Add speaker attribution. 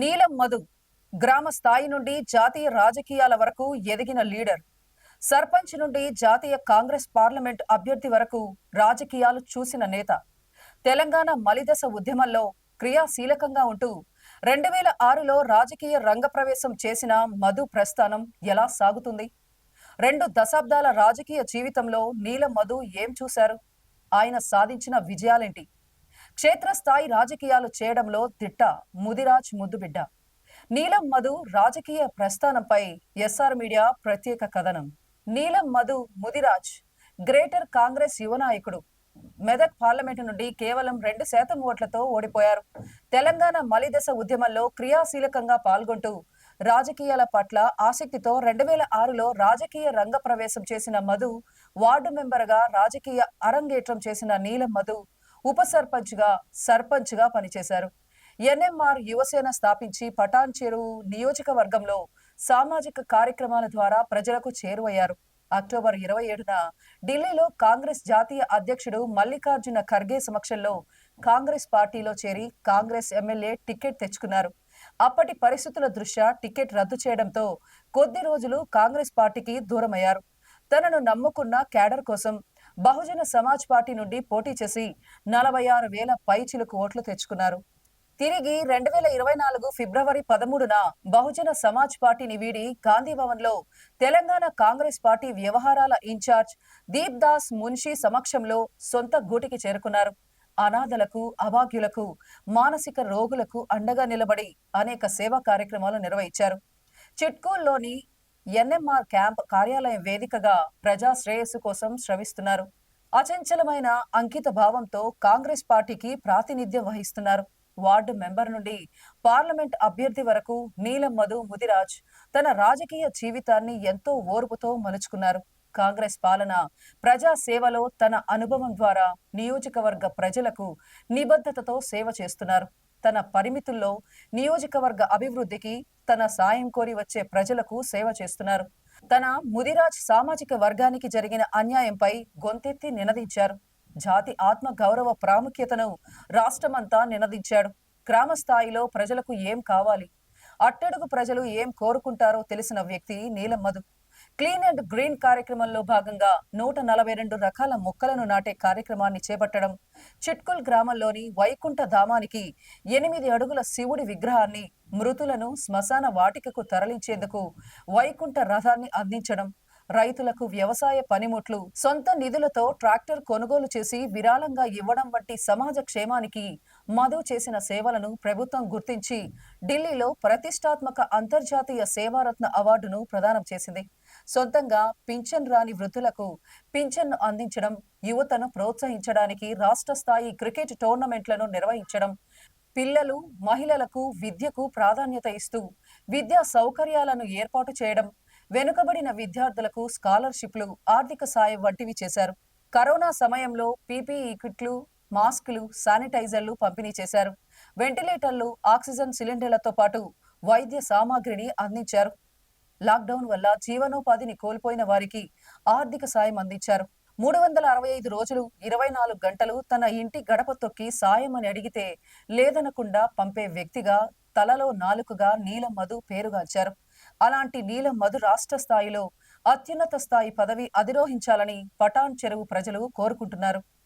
Speaker 1: నీలం మధు గ్రామ స్థాయి నుండి జాతీయ రాజకీయాల వరకు ఎదిగిన లీడర్. సర్పంచ్ నుండి జాతీయ కాంగ్రెస్ పార్లమెంట్ అభ్యర్థి వరకు రాజకీయాలు చూసిన నేత. తెలంగాణ మలిదశ ఉద్యమంలో క్రియాశీలకంగా ఉంటూ రెండు వేల ఆరులో రాజకీయ రంగప్రవేశం చేసిన మధు ప్రస్థానం ఎలా సాగుతుంది? రెండు దశాబ్దాల రాజకీయ జీవితంలో నీలం మధు ఏం చూశారు? ఆయన సాధించిన విజయాలేంటి? క్షేత్రస్థాయి రాజకీయాలు చేయడంలో తిట్ట ముదిరాజ్ ముద్దుబిడ్డ. నీలం మధు రాజకీయ ప్రస్థానంపై ఎస్ఆర్ మీడియా ప్రత్యేక కథనం. నీలం మధు ముదిరాజ్ గ్రేటర్ కాంగ్రెస్ యువ నాయకుడు. మెదక్ పార్లమెంటు నుండి కేవలం రెండు శాతం ఓట్లతో ఓడిపోయారు. తెలంగాణ మలిదశ ఉద్యమంలో క్రియాశీలకంగా పాల్గొంటూ రాజకీయాల పట్ల ఆసక్తితో రెండు వేల ఆరులో రాజకీయ రంగ ప్రవేశం చేసిన మధు వార్డు మెంబర్గా రాజకీయ అరంగేట్రం చేసిన నీలం మధు ఉప సర్పంచ్గా సర్పంచ్గా పనిచేశారు. ఎన్ఎంఆర్ యువసేన స్థాపించి పటాన్ చెరువు నియోజకవర్గంలో సామాజిక కార్యక్రమాల ద్వారా ప్రజలకు చేరువయ్యారు. అక్టోబర్ ఇరవై ఏడున ఢిల్లీలో కాంగ్రెస్ జాతీయ అధ్యక్షుడు మల్లికార్జున ఖర్గే సమక్షంలో కాంగ్రెస్ పార్టీలో చేరి కాంగ్రెస్ ఎమ్మెల్యే టికెట్ తెచ్చుకున్నారు. అప్పటి పరిస్థితుల దృష్ట్యా టికెట్ రద్దు చేయడంతో కొద్ది రోజులు కాంగ్రెస్ పార్టీకి దూరమయ్యారు. తనను నమ్ముకున్న క్యాడర్ కోసం బహుజన సమాజ్ పార్టీ నుండి పోటీ చేసి నలభై ఆరు వేల పైచిలకు ఓట్లు తెచ్చుకున్నారు. తిరిగి రెండు వేల ఇరవై నాలుగు ఫిబ్రవరి పదమూడున బహుజన సమాజ్ పార్టీని వీడి గాంధీ భవన్లో తెలంగాణ కాంగ్రెస్ పార్టీ వ్యవహారాల ఇన్ఛార్జ్ దీప్ దాస్ మున్షీ సమక్షంలో సొంత గూటికి చేరుకున్నారు. అనాథలకు అభాగ్యులకు మానసిక రోగులకు అండగా నిలబడి అనేక సేవా కార్యక్రమాలు నిర్వహించారు. చిట్కూల్లోని ఎన్ఎంఆర్ క్యాంప్ కార్యాలయం వేదికగా ప్రజా శ్రేయస్సు కోసం శ్రమిస్తున్నారు. అచంచలమైన అంకిత భావంతో కాంగ్రెస్ పార్టీకి ప్రాతినిధ్యం వహిస్తున్నారు. వార్డు మెంబర్ నుండి పార్లమెంట్ అభ్యర్థి వరకు నీలం మధు ముదిరాజ్ తన రాజకీయ జీవితాన్ని ఎంతో ఓర్పుతో మలుచుకున్నారు. కాంగ్రెస్ పాలన ప్రజా సేవలో తన అనుభవం ద్వారా నియోజకవర్గ ప్రజలకు నిబద్ధతతో సేవ చేస్తున్నారు. తన పరిమితుల్లో నియోజకవర్గ అభివృద్ధికి తన సాయం కోరి వచ్చే ప్రజలకు సేవ చేస్తున్నారు. తన ముదిరాజ్ సామాజిక వర్గానికి జరిగిన అన్యాయంపై గొంతెత్తి నినదించారు. జాతి ఆత్మ గౌరవ ప్రాముఖ్యతను రాష్ట్రమంతా నినదించాడు. గ్రామ స్థాయిలో ప్రజలకు ఏం కావాలి? అట్టడుగు ప్రజలు ఏం కోరుకుంటారో తెలిసిన వ్యక్తి నీలం మధు క్లీన్ అండ్ గ్రీన్ కార్యక్రమంలో భాగంగా నూట నలభై రెండు రకాల మొక్కలను నాటే కార్యక్రమాన్ని చేపట్టడం చిట్కుల్ గ్రామంలోని వైకుంఠ ధామానికి ఎనిమిది అడుగుల శివుడి విగ్రహాన్ని మృతులను శ్మశాన వాటికకు తరలించేందుకు వైకుంఠ రథాన్ని అందించడం రైతులకు వ్యవసాయ పనిముట్లు సొంత నిధులతో ట్రాక్టర్ కొనుగోలు చేసి విరాళంగా ఇవ్వడం వంటి సమాజ క్షేమానికి మధు చేసిన సేవలను ప్రభుత్వం గుర్తించి ఢిల్లీలో ప్రతిష్టాత్మక అంతర్జాతీయ సేవారత్న అవార్డును ప్రదానం చేసింది. సొంతంగా పింఛన్ రాని వృద్ధులకు పింఛన్ను అందించడం యువతను ప్రోత్సహించడానికి రాష్ట్ర స్థాయి క్రికెట్ టోర్నమెంట్లను నిర్వహించడం పిల్లలు మహిళలకు విద్యకు ప్రాధాన్యత ఇస్తూ విద్యా సౌకర్యాలను ఏర్పాటు చేయడం వెనుకబడిన విద్యార్థులకు స్కాలర్షిప్లు ఆర్థిక సాయం వంటివి చేశారు. కరోనా సమయంలో పీపీఈ కిట్లు మాస్కులు శానిటైజర్లు పంపిణీ చేశారు. వెంటిలేటర్లు ఆక్సిజన్ సిలిండర్లతో పాటు వైద్య సామాగ్రిని అందించారు. లాక్డౌన్ వల్ల జీవనోపాధిని కోల్పోయిన వారికి ఆర్థిక సాయం అందించారు. మూడు వందల అరవై ఐదు రోజులు ఇరవై నాలుగు గంటలు తన ఇంటి గడప తొక్కి సాయం అని అడిగితే లేదనకుండా పంపే వ్యక్తిగా తలలో నాలుకగా నీలం మధు పేరుగాంచారు. అలాంటి నీలం మధు రాష్ట్ర స్థాయిలో అత్యున్నత స్థాయి పదవి అధిరోహించాలని పటాన్ చెరువు ప్రజలు కోరుకుంటున్నారు.